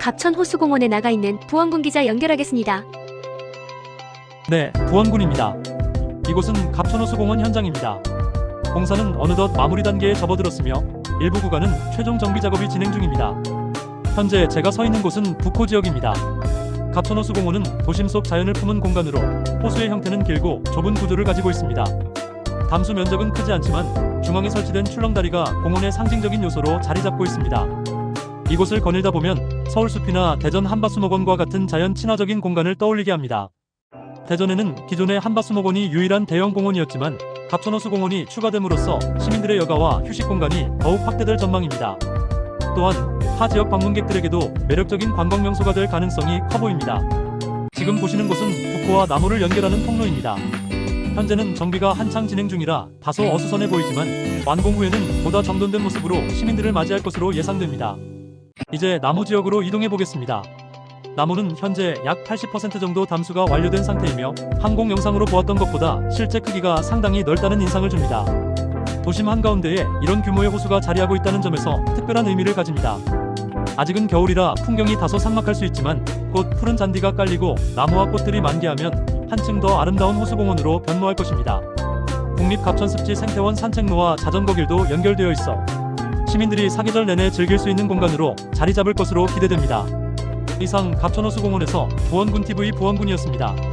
갑천 호수공원에 나가 있는 부원군 기자 연결하겠습니다. 네, 부원군입니다. 이곳은 갑천호수공원 현장입니다. 공사는 어느덧 마무리 단계에 접어들었으며 일부 구간은 최종 정비 작업이 진행 중입니다. 현재 제가 서 있는 곳은 북호 지역입니다. 갑천호수공원은 도심 속 자연을 품은 공간으로 호수의 형태는 길고 좁은 구조를 가지고 있습니다. 담수 면적은 크지 않지만 중앙에 설치된 출렁다리가 공원의 상징적인 요소로 자리 잡고 있습니다. 이곳을 거닐다 보면 서울숲이나 대전 한밭수목원과 같은 자연 친화적인 공간을 떠올리게 합니다. 대전에는 기존의 한밭수목원이 유일한 대형 공원이었지만 갑천호수 공원이 추가됨으로써 시민들의 여가와 휴식 공간이 더욱 확대될 전망입니다. 또한 타 지역 방문객들에게도 매력적인 관광 명소가 될 가능성이 커 보입니다. 지금 보시는 곳은 북호와 나무를 연결하는 통로입니다. 현재는 정비가 한창 진행 중이라 다소 어수선해 보이지만 완공 후에는 보다 정돈된 모습으로 시민들을 맞이할 것으로 예상됩니다. 이제 나무 지역으로 이동해 보겠습니다. 나무는 현재 약 80% 정도 담수가 완료된 상태이며 항공 영상으로 보았던 것보다 실제 크기가 상당히 넓다는 인상을 줍니다. 도심 한가운데에 이런 규모의 호수가 자리하고 있다는 점에서 특별한 의미를 가집니다. 아직은 겨울이라 풍경이 다소 삭막할 수 있지만 곧 푸른 잔디가 깔리고 나무와 꽃들이 만개하면 한층 더 아름다운 호수공원으로 변모할 것입니다. 국립갑천습지 생태원 산책로와 자전거길도 연결되어 있어 시민들이 사계절 내내 즐길 수 있는 공간으로 자리 잡을 것으로 기대됩니다. 이상 갑천호수공원에서 보원군 TV 보원군이었습니다.